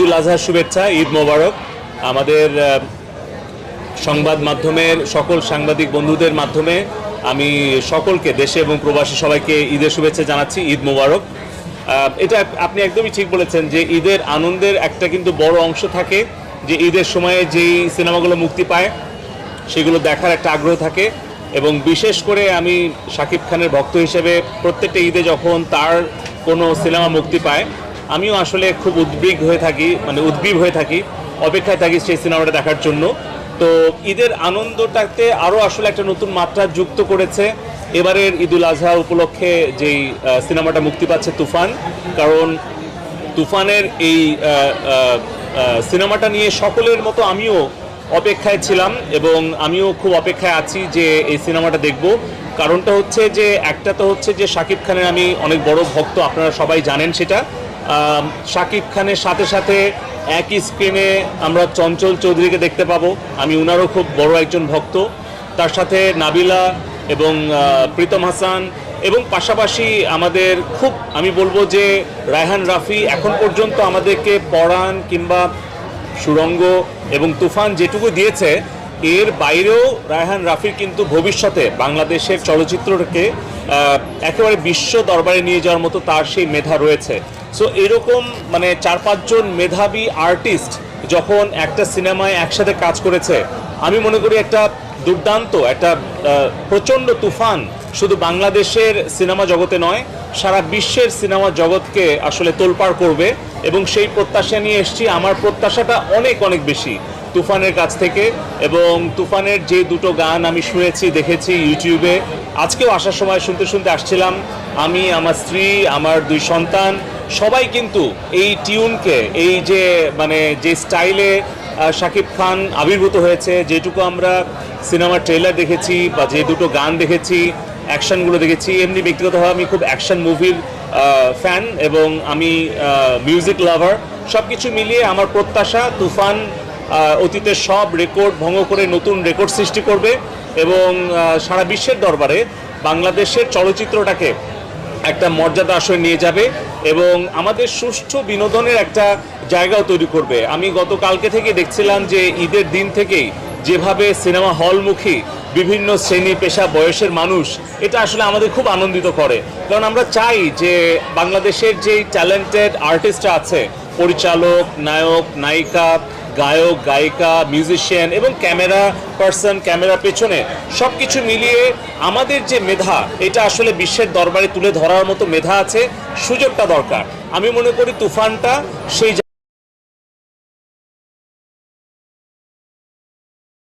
ঈদ উল আজহার শুভেচ্ছা, ঈদ মোবারক। আমাদের সংবাদ মাধ্যমের, সকল সাংবাদিক বন্ধুদের মাধ্যমে আমি সকলকে, দেশে এবং প্রবাসী সবাইকে ঈদের শুভেচ্ছা জানাচ্ছি, ঈদ মোবারক। এটা আপনি একদমই ঠিক বলেছেন যে ঈদের আনন্দের একটা কিন্তু বড় অংশ থাকে, যে ঈদের সময়ে যেই সিনেমাগুলো মুক্তি পায়, সেগুলো দেখার একটা আগ্রহ থাকে। এবং বিশেষ করে আমি শাকিব খানের ভক্ত হিসেবে প্রত্যেকটা ঈদে যখন তার কোনো সিনেমা মুক্তি পায় আমিও আসলে খুব উদ্বিগ হয়ে থাকি মানে উদ্গ্রীব হয়ে থাকি, অপেক্ষায় থাকি সেই সিনেমাটা দেখার জন্য। তো ঈদের আনন্দটাতে আরও আসলে একটা নতুন মাত্রা যুক্ত করেছে। এবারের ঈদুল আজহা উপলক্ষে যেই সিনেমাটা মুক্তি পাচ্ছে তুফান, কারণ তুফানের এই সিনেমাটা নিয়ে সকলের মতো আমিও অপেক্ষায় ছিলাম এবং আমিও খুব অপেক্ষায় আছি যে এই সিনেমাটা দেখব। কারণটা হচ্ছে যে, একটা তো হচ্ছে যে, শাকিব খানের আমি অনেক বড় ভক্ত, আপনারা সবাই জানেন সেটা। শাকিব খানের সাথে সাথে একই স্ক্রিনে আমরা চঞ্চল চৌধুরীকে দেখতে পাবো। আমি উনারও খুব বড় একজন ভক্ত। তার সাথে নাবিলা এবং প্রীতম হাসান এবং পাশাপাশি আমাদের খুব, আমি বলব যে, রায়হান রাফি এখন পর্যন্ত আমাদেরকে পড়ান কিংবা সুরঙ্গ এবং তুফান যেটুকু দিয়েছে এর বাইরেও রায়হান রাফির কিন্তু ভবিষ্যতে বাংলাদেশের চলচ্চিত্রকে একেবারে বিশ্ব দরবারে নিয়ে যাওয়ার মতো তার সেই মেধা রয়েছে। সো এরকম মানে চার পাঁচজন মেধাবী আর্টিস্ট যখন একটা সিনেমায় একসাথে কাজ করেছে, আমি মনে করি একটা দুর্দান্ত, একটা প্রচণ্ড তুফান শুধু বাংলাদেশের সিনেমা জগতে নয়, সারা বিশ্বের সিনেমা জগৎকে আসলে তোলপাড় করবে এবং সেই প্রত্যাশা নিয়ে এসেছি। আমার প্রত্যাশাটা অনেক অনেক বেশি। তুফানের কাছ থেকে এবং তুফানের যে দুটো গান আমি শুনেছি দেখেছি ইউটিউবে, আজকেও আসার সময় শুনতে শুনতে আসছিলাম। আমি, আমার স্ত্রী, আমার দুই সন্তান, সবাই কিন্তু এই টিউনকে, এই যে মানে যে স্টাইলে শাকিব খান আবির্ভূত হয়েছে। যেটুকু আমরা সিনেমার ট্রেলার দেখেছি বা যে দুটো গান দেখেছি, অ্যাকশনগুলো দেখেছি, এমনি ব্যক্তিগতভাবে আমি খুব অ্যাকশন মুভির ফ্যান এবং আমি মিউজিক লাভার। সব কিছু মিলিয়ে আমার প্রত্যাশা, তুফান অতীতের সব রেকর্ড ভঙ্গ করে নতুন রেকর্ড সৃষ্টি করবে এবং সারা বিশ্বের দরবারে বাংলাদেশের চলচ্চিত্রটাকে একটা মর্যাদা আসরে নিয়ে যাবে। এবং আমাদের সুষ্ঠু বিনোদনের একটা জায়গাও তৈরি করবে। আমি গতকালকে থেকে দেখছিলাম যে ঈদের দিন থেকেই যেভাবে সিনেমা হলমুখী বিভিন্ন শ্রেণি, পেশা, বয়সের মানুষ, এটা আসলে আমাদের খুব আনন্দিত করে। কারণ আমরা চাই যে বাংলাদেশের যেই ট্যালেন্টেড আর্টিস্টরা আছে, পরিচালক, নায়ক, নায়িকা গায়ক, গায়িকা মিউজিশিয়ান এবং ক্যামেরা পার্সন ক্যামেরা পেছনে সব কিছু মিলিয়ে আমাদের যে মেধা, এটা আসলে বিশ্বের দরবারে তুলে ধরার মতো মেধা আছে, সুযোগটা দরকার। আমি মনে করি তুফানটা সেই